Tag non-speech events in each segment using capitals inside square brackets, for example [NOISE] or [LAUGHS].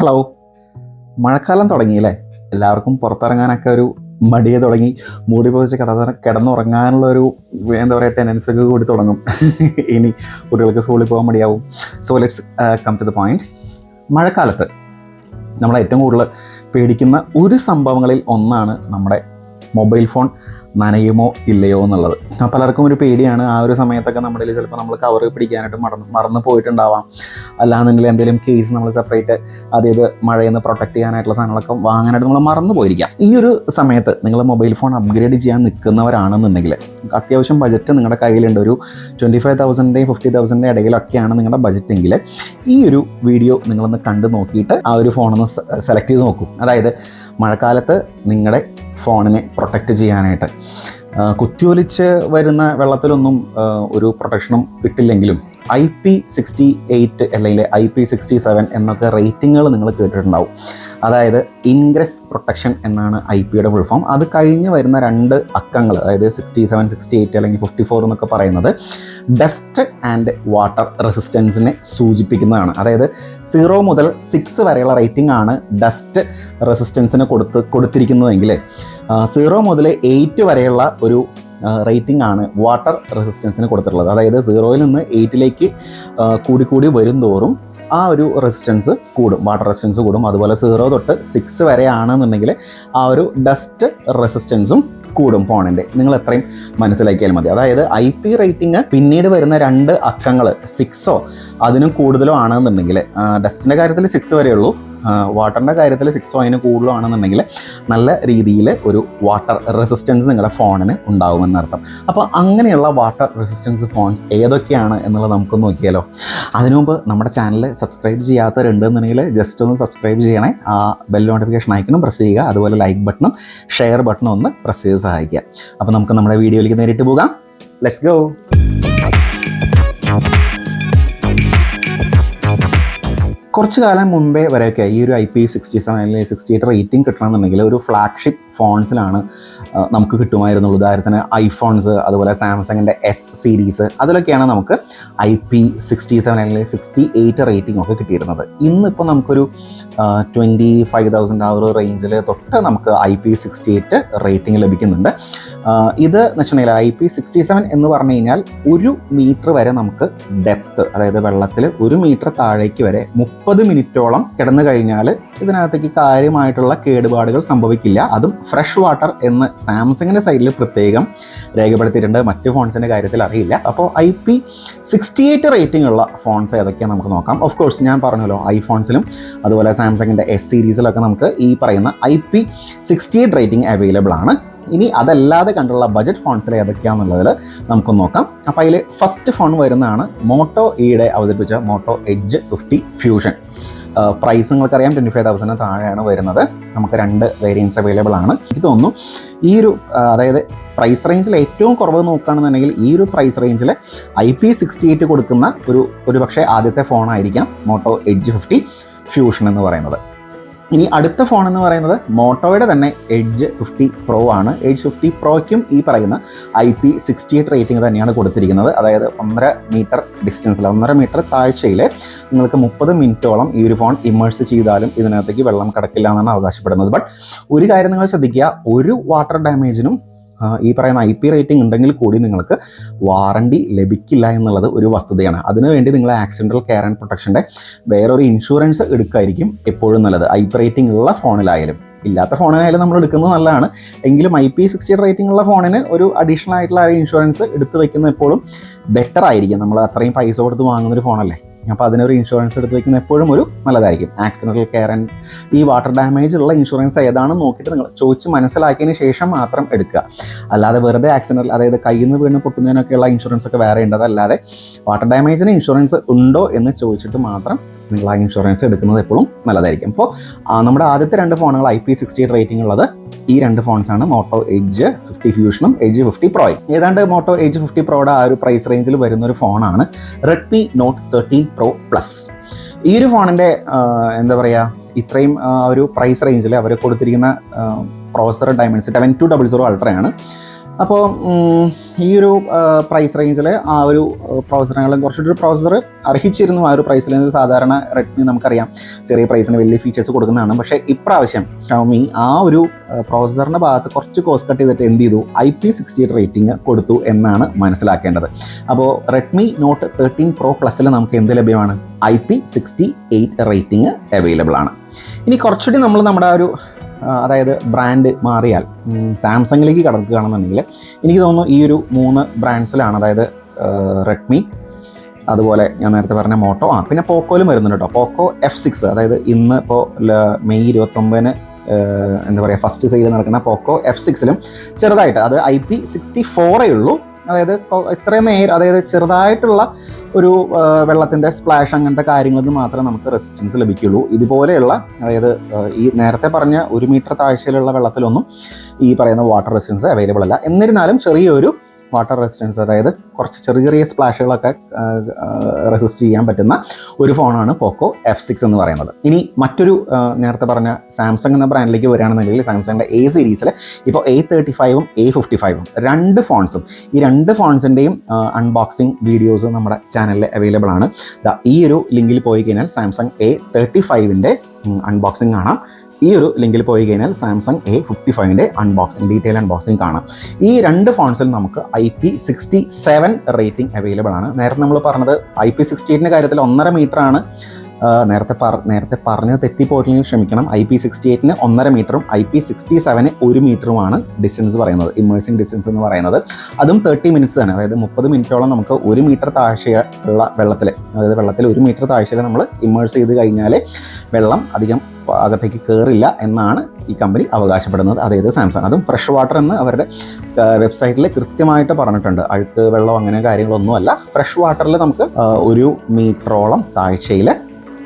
Hello മഴക്കാലം തുടങ്ങി അല്ലേ എല്ലാവർക്കും പുറത്തിറങ്ങാനൊക്കെ ഒരു മടിയെ തുടങ്ങി. മൂടി പൊതിച്ച് കിടന്ന് കിടന്നുറങ്ങാനുള്ള ഒരു എന്താ പറയുക ടെൻഡൻസി ഒക്കെ കൂടി തുടങ്ങും. ഇനി കുട്ടികൾക്ക് സ്കൂളിൽ പോകാൻ മടിയാവും. So let's come to the point മഴക്കാലത്ത് നമ്മൾ ഏറ്റവും കൂടുതൽ പേടിക്കുന്ന ഒരു സംഭവങ്ങളിൽ ഒന്നാണ് നമ്മുടെ മൊബൈൽ ഫോൺ നനയുമോ ഇല്ലയോ എന്നുള്ളത്. പലർക്കും ഒരു പേടിയാണ്. ആ ഒരു സമയത്തൊക്കെ നമ്മുടെ ചിലപ്പോൾ നമ്മൾ കവർ പിടിക്കാനായിട്ട് മറന്ന് മറന്നു പോയിട്ടുണ്ടാവാം. അല്ലാന്നുണ്ടെങ്കിൽ എന്തെങ്കിലും കേസ് നമ്മൾ സെപ്പറേറ്റ് അതായത് മഴയിൽ നിന്ന് പ്രൊട്ടക്ട് ചെയ്യാനായിട്ടുള്ള സാധനങ്ങളൊക്കെ വാങ്ങാനായിട്ട് നമ്മൾ മറന്നു പോയിരിക്കാം. ഈ ഒരു സമയത്ത് നിങ്ങൾ മൊബൈൽ ഫോൺ അപ്ഗ്രേഡ് ചെയ്യാൻ നിൽക്കുന്നവരാണെന്നുണ്ടെങ്കിൽ അത്യാവശ്യം ബജറ്റ് നിങ്ങളുടെ കയ്യിലുണ്ട്. ഒരു ട്വന്റി ഫൈവ് തൗസൻഡിന്റെയും ഫിഫ്റ്റി തൗസൻഡിന്റെ ഇടയിലൊക്കെയാണ് നിങ്ങളുടെ ബജറ്റ് എങ്കിൽ ഈ ഒരു വീഡിയോ നിങ്ങളൊന്ന് കണ്ടു നോക്കിയിട്ട് ആ ഒരു ഫോണൊന്ന് സെലക്ട് ചെയ്ത് നോക്കൂ. അതായത് മഴക്കാലത്ത് നിങ്ങളുടെ ഫോണിനെ പ്രൊട്ടക്റ്റ് ചെയ്യാനായിട്ട്. കുത്തിയൊലിച്ച് വരുന്ന വെള്ളത്തിലൊന്നും ഒരു പ്രൊട്ടക്ഷനും കിട്ടില്ലെങ്കിലും ഐ പി സിക്സ്റ്റി എയ്റ്റ് അല്ലെങ്കിൽ ഐ പി സിക്സ്റ്റി സെവൻ എന്നൊക്കെ റേറ്റിങ്ങുകൾ നിങ്ങൾ കേട്ടിട്ടുണ്ടാവും. അതായത് ഇൻഗ്രസ് പ്രൊട്ടക്ഷൻ എന്നാണ് ഐ പിയുടെ ഫുൾ ഫോം അത് കഴിഞ്ഞ് വരുന്ന രണ്ട് അക്കങ്ങൾ അതായത് സിക്സ്റ്റി സെവൻ സിക്സ്റ്റി എയ്റ്റ് അല്ലെങ്കിൽ ഫിഫ്റ്റി ഫോർ എന്നൊക്കെ പറയുന്നത് ഡസ്റ്റ് ആൻഡ് വാട്ടർ റെസിസ്റ്റൻസിനെ സൂചിപ്പിക്കുന്നതാണ്. അതായത് സീറോ മുതൽ സിക്സ് വരെയുള്ള റേറ്റിംഗ് ആണ് ഡസ്റ്റ് റെസിസ്റ്റൻസിന് കൊടുത്ത് കൊടുത്തിരിക്കുന്നതെങ്കിൽ സീറോ മുതൽ എയ്റ്റ് വരെയുള്ള ഒരു റേറ്റിംഗ് ആണ് വാട്ടർ റെസിസ്റ്റൻസിന് കൊടുത്തിട്ടുള്ളത്. അതായത് സീറോയിൽ നിന്ന് എയ്റ്റിലേക്ക് കൂടിക്കൂടി കൂടി വരും തോറും ആ ഒരു റെസിസ്റ്റൻസ് കൂടും. വാട്ടർ റെസിസ്റ്റൻസ് കൂടും. അതുപോലെ സീറോ തൊട്ട് സിക്സ് വരെ ആണെന്നുണ്ടെങ്കിൽ ആ ഒരു ഡസ്റ്റ് റെസിസ്റ്റൻസും കൂടും ഫോണിന്റെ നിങ്ങൾ എത്രയും മനസ്സിലാക്കിയാൽ മതി. അതായത് ഐ പി റേറ്റിംഗ് പിന്നീട് വരുന്ന രണ്ട് അക്കങ്ങൾ സിക്സോ അതിനും കൂടുതലോ ആണെന്നുണ്ടെങ്കിൽ ഡസ്റ്റിന്റെ കാര്യത്തിൽ സിക്സ് വരെയുള്ളൂ. വാട്ടറിന്റെ കാര്യത്തിൽ സിക്സോ അതിന് കൂടുതലാണെന്നുണ്ടെങ്കിൽ നല്ല രീതിയിൽ ഒരു വാട്ടർ റെസിസ്റ്റൻസ് നിങ്ങളുടെ ഫോണിന് ഉണ്ടാകുമെന്നർത്ഥം അപ്പോൾ അങ്ങനെയുള്ള വാട്ടർ റെസിസ്റ്റൻസ് ഫോൺസ് ഏതൊക്കെയാണ് എന്നുള്ളത് നമുക്ക് നോക്കിയാലോ. അതിനു മുമ്പ് നമ്മുടെ ചാനൽ സബ്സ്ക്രൈബ് ചെയ്യാത്തവരുണ്ടെന്നുണ്ടെങ്കിൽ ജസ്റ്റ് ഒന്ന് സബ്സ്ക്രൈബ് ചെയ്യണേ. ആ ബെൽ നോട്ടിഫിക്കേഷൻ ഐക്കണും പ്രസ് ചെയ്യുക. അതുപോലെ ലൈക്ക് ബട്ടണും ഷെയർ ബട്ടണും ഒന്ന് പ്രസ് ചെയ്ത് സഹായിക്കുക. അപ്പോൾ നമുക്ക് നമ്മുടെ വീഡിയോയിലേക്ക് നേരിട്ട് പോകാം. ലെറ്റ്സ് ഗോ കുറച്ച് കാലം മുമ്പേ വരെയൊക്കെ ഈ ഒരു ഐ പി സിക്സ്റ്റി സെവൻ അല്ലെങ്കിൽ സിക്സ്റ്റി എയ്റ്റ് റേറ്റിംഗ് കിട്ടണമെന്നുണ്ടെങ്കിൽ ഒരു ഫ്ലാഗ്ഷിപ്പ് ഫോൺസിലാണ് നമുക്ക് കിട്ടുമായിരുന്നുള്ളൂ. ഉദാഹരണത്തിന് ഐഫോൺസ് അതുപോലെ സാംസങ്ങിന്റെ എസ് സീരീസ് അതിലൊക്കെയാണ് നമുക്ക് ഐ പി സിക്സ്റ്റി സെവൻ അല്ലെങ്കിൽ സിക്സ്റ്റി എയ്റ്റ് റേറ്റിംഗ് ഒക്കെ കിട്ടിയിരുന്നത്. ഇന്നിപ്പോൾ നമുക്കൊരു ട്വന്റി ഫൈവ് തൗസൻഡ് ആ ഒരു റേഞ്ചിൽ തൊട്ട് നമുക്ക് I P sixty eight rating ലഭിക്കുന്നുണ്ട് ഇത് എന്ന് വെച്ചിട്ടുണ്ടെങ്കിൽ ഐ പി സിക്സ്റ്റി സെവൻ എന്ന് പറഞ്ഞു കഴിഞ്ഞാൽ ഒരു മീറ്റർ വരെ നമുക്ക് ഡെപ്ത് അതായത് വെള്ളത്തിൽ ഒരു മീറ്റർ താഴേക്ക് വരെ മുപ്പത് മിനിറ്റോളം കിടന്നു കഴിഞ്ഞാൽ ഇതിനകത്തേക്ക് കാര്യമായിട്ടുള്ള കേടുപാടുകൾ സംഭവിക്കില്ല. അതും ഫ്രഷ് വാട്ടർ എന്ന് സാംസങ്ങിന്റെ സൈഡിൽ പ്രത്യേകം രേഖപ്പെടുത്തിയിട്ടുണ്ട്. മറ്റ് ഫോൺസിന്റെ കാര്യത്തിൽ അറിയില്ല. അപ്പോൾ I P sixty eight rating ഉള്ള ഫോൺസ് ഏതൊക്കെയാണ് നമുക്ക് നോക്കാം. ഓഫ് കോഴ്സ് ഞാൻ പറഞ്ഞല്ലോ ഐഫോൺസിലും അതുപോലെ സാംസങ്ങിന്റെ എസ് സീരീസിലൊക്കെ നമുക്ക് ഈ പറയുന്ന I P sixty eight rating available ആണ്. ഇനി അതല്ലാതെ കണ്ടുള്ള ബജറ്റ് ഫോൺസിൽ ഏതൊക്കെയാണെന്നുള്ളതിൽ നമുക്ക് നോക്കാം. അപ്പോൾ അതിൽ ഫസ്റ്റ് ഫോൺ വരുന്നതാണ് മോട്ടോ ഇയുടെ അവതരിപ്പിച്ച Moto Edge fifty fusion. Price നിങ്ങൾക്കറിയാം ട്വന്റി ഫൈവ് തൗസൻഡിന് താഴെയാണ് വരുന്നത്. നമുക്ക് രണ്ട് വേരിയൻസ് അവൈലബിൾ ആണ്. എനിക്ക് തോന്നുന്നു ഈ ഒരു അതായത് പ്രൈസ് റേഞ്ചിൽ ഏറ്റവും കുറവ് നോക്കുകയാണെന്നുണ്ടെങ്കിൽ ഈ ഒരു പ്രൈസ് റേഞ്ചിൽ ഐ പി സിക്സ്റ്റി എയ്റ്റ് കൊടുക്കുന്ന ഒരു ഒരു പക്ഷേ ആദ്യത്തെ ഫോണായിരിക്കാം മോട്ടോ എഡ്ജ് ഫിഫ്റ്റി ഫ്യൂഷൻ എന്ന് പറയുന്നത്. ഇനി അടുത്ത ഫോൺ എന്ന് പറയുന്നത് മോട്ടോയുടെ തന്നെ എഡ്ജ് ഫിഫ്റ്റി പ്രോ ആണ്. എഡ്ജ് ഫിഫ്റ്റി പ്രോയ്ക്കും ഈ പറയുന്ന I P sixty eight rating തന്നെയാണ് കൊടുത്തിരിക്കുന്നത്. അതായത് ഒന്നര മീറ്റർ ഡിസ്റ്റൻസിൽ ഒന്നര മീറ്റർ താഴ്ചയിൽ നിങ്ങൾക്ക് മുപ്പത് മിനിറ്റോളം ഈ ഒരു ഫോൺ ഇമേഴ്സ് ചെയ്താലും ഇതിനകത്തേക്ക് വെള്ളം കിടക്കില്ല എന്നാണ് അവകാശപ്പെടുന്നത്. ബട്ട് ഒരു കാര്യം നിങ്ങൾ ശ്രദ്ധിക്കുക ഒരു വാട്ടർ ഡാമേജിനും ഈ പറയുന്ന ഐ പി റേറ്റിംഗ് ഉണ്ടെങ്കിൽ കൂടി നിങ്ങൾക്ക് വാറണ്ടി ലഭിക്കില്ല എന്നുള്ളത് ഒരു വസ്തുതയാണ്. അതിനുവേണ്ടി നിങ്ങൾ ആക്സിഡന്റൽ കെയർ ആൻഡ് പ്രൊട്ടക്ഷന്റെ വേറൊരു ഇൻഷുറൻസ് എടുക്കായിരിക്കും എപ്പോഴും നല്ലത്. ഐ പി റേറ്റിംഗ് ഉള്ള ഫോണിലായാലും. ഇല്ലാത്ത ഫോണിനായാലും നമ്മൾ എടുക്കുന്നത് നല്ലതാണ്. എങ്കിലും ഐ പി സിക്സ്റ്റി റേറ്റിംഗ് ഉള്ള ഫോണിന് ഒരു അഡീഷണൽ ആയിട്ടുള്ള ഇൻഷുറൻസ് എടുത്തു വയ്ക്കുന്ന എപ്പോഴും ബെറ്റർ ആയിരിക്കും. നമ്മൾ അത്രയും പൈസ കൊടുത്ത് വാങ്ങുന്നൊരു ഫോണല്ലേ? അപ്പോൾ അതിനൊരു ഇൻഷുറൻസ് എടുത്ത് വെക്കുന്ന എപ്പോഴും ഒരു നല്ലതായിരിക്കും. ആക്സിഡന്റൽ കെയർ ആൻഡ് ഈ വാട്ടർ ഡാമേജ് ഉള്ള ഇൻഷുറൻസ് ഏതാണെന്ന് നോക്കിയിട്ട് നിങ്ങൾ ചോദിച്ച് മനസ്സിലാക്കിയതിന് ശേഷം മാത്രം എടുക്കുക. അല്ലാതെ വെറുതെ ആക്സിഡന്റൽ അതായത് കയ്യിൽ നിന്ന് വീണ് പൊട്ടുന്നതിനൊക്കെയുള്ള ഇൻഷുറൻസ് ഒക്കെ വേറെ ഉണ്ട്. അതല്ലാതെ വാട്ടർ ഡാമേജിന് ഇൻഷുറൻസ് ഉണ്ടോ എന്ന് ചോദിച്ചിട്ട് മാത്രം നിങ്ങൾ ഇൻഷുറൻസ് എടുക്കുന്നത് എപ്പോഴും നല്ലതായിരിക്കും. അപ്പോൾ നമ്മുടെ ആദ്യത്തെ രണ്ട് ഫോണുകൾ I P sixty eight rating ഉള്ളത് ഈ രണ്ട് ഫോൺസാണ് മോട്ടോ എഡ്ജ് ഫിഫ്റ്റി ഫ്യൂഷനും എഡ്ജ് ഫിഫ്റ്റി പ്രോയും ഏതാണ്ട് മോട്ടോ എഡ്ജ് ഫിഫ്റ്റി പ്രോയുടെ ആ ഒരു പ്രൈസ് റേഞ്ചിൽ വരുന്ന ഒരു ഫോണാണ് Redmi Note thirteen pro plus ഈ ഒരു ഫോണിന്റെ എന്താ പറയുക ഇത്രയും ഒരു പ്രൈസ് റേഞ്ചിൽ അവർ കൊടുത്തിരിക്കുന്ന processor Dimensity seven two double zero അൾട്രയാണ് അപ്പോൾ ഈ ഒരു പ്രൈസ് റേഞ്ചിൽ ആ ഒരു പ്രോസറിനെങ്കിലും കുറച്ചുകൂടി ഒരു പ്രോസസ്സർ അർഹിച്ചിരുന്നു ആ ഒരു പ്രൈസിൽ സാധാരണ റെഡ്മി നമുക്കറിയാം. ചെറിയ പ്രൈസിന് വലിയ ഫീച്ചേഴ്സ് കൊടുക്കുന്നതാണ്. പക്ഷേ ഇപ്രാവശ്യം ഷവമി ആ ഒരു പ്രോസസ്സറിന്റെ ഭാഗത്ത് കുറച്ച് കോസ്റ്റ് കട്ട് ചെയ്തിട്ട് എന്ത് ചെയ്തു? I P sixty eight rating കൊടുത്തു എന്നാണ് മനസ്സിലാക്കേണ്ടത്. അപ്പോൾ റെഡ്മി നോട്ട് തേർട്ടീൻ പ്രോ പ്ലസ്സിൽ നമുക്ക് എന്ത് ലഭ്യമാണ്? I P sixty eight rating available ആണ്. ഇനി കുറച്ചുകൂടി നമ്മൾ നമ്മുടെ ആ ഒരു അതായത് ബ്രാൻഡ് മാറിയാൽ സാംസങ്ങിലേക്ക് കടക്കുകയാണെന്നുണ്ടെങ്കിൽ എനിക്ക് തോന്നുന്നു ഈ ഒരു മൂന്ന് ബ്രാൻഡ്സിലാണ് അതായത് റെഡ്മി അതുപോലെ ഞാൻ നേരത്തെ പറഞ്ഞ മോട്ടോ ആ പിന്നെ പോക്കോയിലും വരുന്നുണ്ട് കേട്ടോ പോക്കോ എഫ് സിക്സ് അതായത് ഇന്ന് ഇപ്പോൾ മെയ് ഇരുപത്തൊമ്പതിന് എന്താ പറയുക ഫസ്റ്റ് സെയിൽ നടക്കുന്ന പോക്കോ എഫ് സിക്സിലും ചെറുതായിട്ട് അത് ഐ പി സിക്സ്റ്റി ഫോറേ ഉള്ളൂ. അതായത് ഇത്രയും നേരം അതായത് ചെറുതായിട്ടുള്ള ഒരു വെള്ളത്തിന്റെ സ്പ്ലാഷ് അങ്ങനത്തെ കാര്യങ്ങൾക്ക് മാത്രമേ നമുക്ക് റെസിസ്റ്റൻസ് ലഭിക്കുള്ളൂ. ഇതുപോലെയുള്ള അതായത് ഈ നേരത്തെ പറഞ്ഞ ഒരു മീറ്റർ താഴ്ചയിലുള്ള വെള്ളത്തിലൊന്നും ഈ പറയുന്ന വാട്ടർ റെസിസ്റ്റൻസ് അവൈലബിൾ അല്ല. എന്നിരുന്നാലും ചെറിയൊരു വാട്ടർ റെസിസ്റ്റൻസ് അതായത് കുറച്ച് ചെറിയ ചെറിയ സ്പ്ലാഷുകളൊക്കെ റെസിസ്റ്റ് ചെയ്യാൻ പറ്റുന്ന ഒരു ഫോണാണ് പോക്കോ എഫ് സിക്സ് എന്ന് പറയുന്നത്. ഇനി മറ്റൊരു നേരത്തെ പറഞ്ഞ സാംസങ് എന്ന ബ്രാൻഡിലേക്ക് വരികയാണെന്നുണ്ടെങ്കിൽ സാംസങ്ങിന്റെ എ സീരീസിൽ ഇപ്പോൾ എ തേർട്ടി ഫൈവും എ ഫിഫ്റ്റി ഫൈവും രണ്ട് ഫോൺസും. ഈ രണ്ട് ഫോൺസിന്റെയും അൺബോക്സിങ് വീഡിയോസ് നമ്മുടെ ചാനലിൽ അവൈലബിൾ ആണ്. ഈ ഒരു ലിങ്കിൽ പോയി കഴിഞ്ഞാൽ സാംസങ് എ തേർട്ടി ഫൈവിന്റെ അൺബോക്സിങ് കാണാം. ഈ ഒരു ലിങ്കിൽ പോയി കഴിഞ്ഞാൽ സാംസങ് എ ഫിഫ്റ്റി ഫൈവിന്റെ അൺബോക്സിങ് ഡീറ്റെയിൽ അൺബോക്സിങ് കാണാം. ഈ രണ്ട് ഫോൺസിൽ നമുക്ക് I P sixty seven rating available ആണ്. നേരത്തെ നമ്മൾ പറഞ്ഞത് ഐ പി സിക്സ്റ്റി എയ്റ്റിന്റെ കാര്യത്തിൽ ഒന്നര മീറ്റർ ആണ്. നേരത്തെ പറ നേരത്തെ പറഞ്ഞ് തെറ്റിപ്പോയിട്ടില്ലെങ്കിൽ ക്ഷമിക്കണം. ഐ പി സിക്സ്റ്റി എയ്റ്റിന് ഒന്നര മീറ്ററും ഐ പി സിക്സ്റ്റി സെവന് ഒരു മീറ്ററുമാണ് ഡിസ്റ്റൻസ് പറയുന്നത് ഇമേഴ്സിംഗ് ഡിസ്റ്റൻസ് എന്ന് പറയുന്നത്. അതും തേർട്ടി മിനിറ്റ്സ് തന്നെ അതായത് മുപ്പത് മിനിറ്റോളം നമുക്ക് ഒരു മീറ്റർ താഴ്ചയുള്ള വെള്ളത്തിൽ അതായത് വെള്ളത്തിൽ ഒരു മീറ്റർ താഴ്ചയിൽ നമ്മൾ ഇമേഴ്സ് ചെയ്ത് കഴിഞ്ഞാൽ വെള്ളം അധികം അകത്തേക്ക് കയറില്ല എന്നാണ് ഈ കമ്പനി അവകാശപ്പെടുന്നത്. അതായത് സാംസങ് അതും ഫ്രഷ് വാട്ടർ എന്ന് അവരുടെ വെബ്സൈറ്റിൽ കൃത്യമായിട്ട് പറഞ്ഞിട്ടുണ്ട്. അഴുക്ക് വെള്ളം അങ്ങനെ കാര്യങ്ങളൊന്നുമല്ല. ഫ്രഷ് വാട്ടറിൽ നമുക്ക് ഒരു മീറ്ററോളം താഴ്ചയിൽ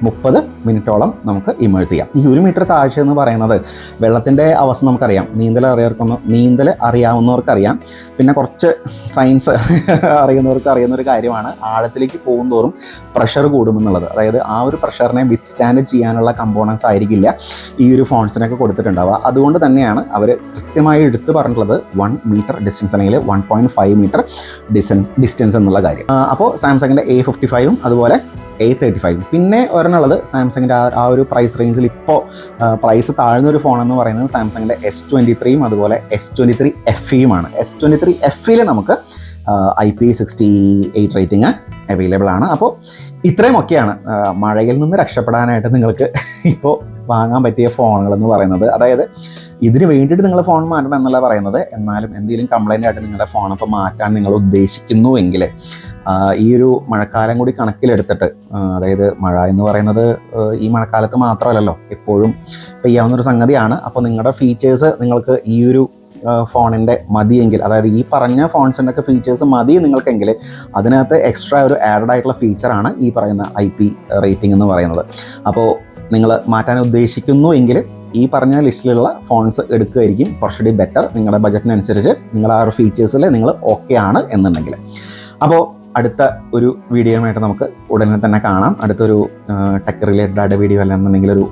മുപ്പത് മിനിറ്റോളം നമുക്ക് ഇമേഴ്സ് ചെയ്യാം. ഈ ഒരു മീറ്റർ താഴ്ച എന്ന് പറയുന്നത് വെള്ളത്തിന്റെ അവസ്ഥ നമുക്കറിയാം. നീന്തൽ അറിയാർക്കൊന്നും നീന്തൽ അറിയാവുന്നവർക്കറിയാം. പിന്നെ കുറച്ച് സയൻസ് [LAUGHS] അറിയുന്നവർക്ക് അറിയുന്ന ഒരു കാര്യമാണ് ആഴത്തിലേക്ക് പോകുന്തോറും പ്രഷർ കൂടുമെന്നുള്ളത്. അതായത് ആ ഒരു പ്രഷറിനെ വിത്ത്സ്റ്റാൻഡ് ചെയ്യാനുള്ള കമ്പോണൻസ് ആയിരിക്കില്ല ഈ ഒരു ഫോൺസിനൊക്കെ കൊടുത്തിട്ടുണ്ടാവുക. അതുകൊണ്ട് തന്നെയാണ് അവർ കൃത്യമായി എടുത്തു പറഞ്ഞിട്ടുള്ളത് വൺ മീറ്റർ ഡിസ്റ്റൻസ് അല്ലെങ്കിൽ one point five metre distance distance എന്നുള്ള കാര്യം. അപ്പോൾ സാംസങ്ങിന്റെ എ ഫിഫ്റ്റി ഫൈവും അതുപോലെ എ തേർട്ടി ഫൈവ് പിന്നെ ഒരെണ്ണുള്ളത് സാംസങ്ങിന്റെ ആ ഒരു പ്രൈസ് റേഞ്ചിൽ ഇപ്പോൾ പ്രൈസ് താഴ്ന്ന ഒരു ഫോൺ എന്ന് പറയുന്നത് സാംസങ്ങിന്റെ എസ് ട്വന്റി ത്രീയും അതുപോലെ എസ് ട്വന്റി ത്രീ ഇയുമാണ് എസ് ട്വന്റി ത്രീ എഫിൽ നമുക്ക് I P sixty eight rating available ആണ്. അപ്പോൾ ഇത്രയും ഒക്കെയാണ്. മഴയിൽ നിന്ന് രക്ഷപ്പെടാനായിട്ട് നിങ്ങൾക്ക് ഇപ്പോൾ വാങ്ങാൻ പറ്റിയ ഫോണുകൾ എന്ന് പറയുന്നത്. അതായത് ഇതിന് വേണ്ടിയിട്ട് നിങ്ങൾ ഫോൺ മാറ്റണം എന്നല്ല പറയുന്നത്. എന്നാലും എന്തെങ്കിലും കംപ്ലൈന്റ് ആയിട്ട് നിങ്ങളുടെ ഫോൺ ഇപ്പോൾ മാറ്റാൻ നിങ്ങൾ ഉദ്ദേശിക്കുന്നുവെങ്കിൽ ഈ ഒരു മഴക്കാലം കൂടി കണക്കിലെടുത്തിട്ട് അതായത് മഴ എന്ന് പറയുന്നത് ഈ മഴക്കാലത്ത് മാത്രമല്ലല്ലോ എപ്പോഴും പെയ്യാവുന്നൊരു സംഗതിയാണ്. അപ്പോൾ നിങ്ങളുടെ ഫീച്ചേഴ്സ് നിങ്ങൾക്ക് ഈ ഒരു ഫോണിന്റെ മതിയെങ്കിൽ അതായത് ഈ പറഞ്ഞ ഫോൺസിന്റെ ഒക്കെ ഫീച്ചേഴ്സ് മതി നിങ്ങൾക്കെങ്കിൽ അതിനകത്ത് എക്സ്ട്രാ ഒരു ആഡഡ് ആയിട്ടുള്ള ഫീച്ചറാണ് ഈ പറയുന്ന ഐ പി റേറ്റിംഗ് എന്ന് പറയുന്നത്. അപ്പോൾ നിങ്ങൾ മാറ്റാൻ ഉദ്ദേശിക്കുന്നു എങ്കിൽ ഈ പറഞ്ഞ ലിസ്റ്റിലുള്ള ഫോൺസ് എടുക്കുകയായിരിക്കും കുറച്ചുകൂടി ബെറ്റർ നിങ്ങളുടെ ബജറ്റിനനുസരിച്ച് നിങ്ങൾ ആ ഒരു ഫീച്ചേഴ്സിൽ നിങ്ങൾ ഓക്കെ ആണ് എന്നുണ്ടെങ്കിൽ. അപ്പോൾ അടുത്ത ഒരു വീഡിയോയുമായിട്ട് നമുക്ക് ഉടനെ തന്നെ കാണാം. അടുത്തൊരു ടെക് റിലേറ്റഡ് ആയിട്ട് വീഡിയോ അല്ലെന്നുണ്ടെങ്കിൽ ഒരു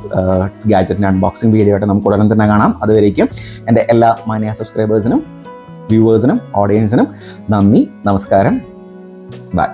ഗാജറ്റിന്റെ അൺബോക്സിംഗ് വീഡിയോ ആയിട്ട് നമുക്ക് ഉടനെ തന്നെ കാണാം. അതുവരേക്കും എന്റെ എല്ലാ മാന്യ സബ്സ്ക്രൈബേഴ്സിനും വ്യൂവേഴ്സിനും ഓഡിയൻസിനും നന്ദി നമസ്കാരം. ബൈ